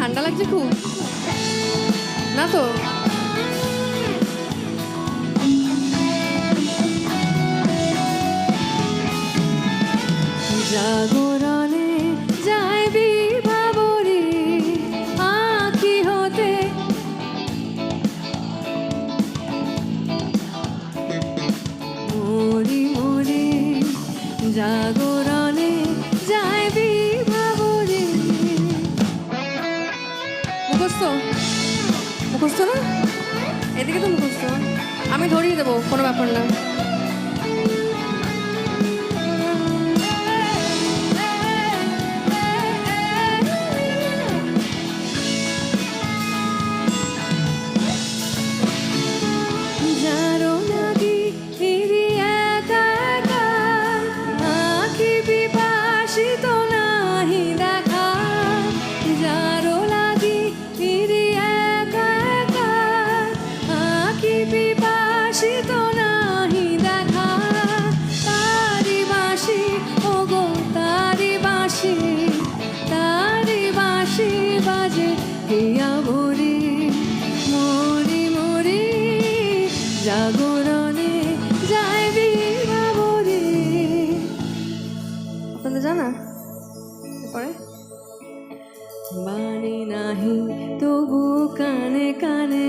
ঠান্ডা লাগছে খুব। না তো? জাগরণে যায় বিভাবরী আঁখি হতে। মরি মরি জাগরণে মুখস্থ না? এদিকে তো মুখস্থ। আমি ধরিয়ে দেবো কোনো ব্যাপার না। জাগরণে যাইবি ভাবরে আপনাদের জানা? পরে বাণী নাহি তবু কানে কানে।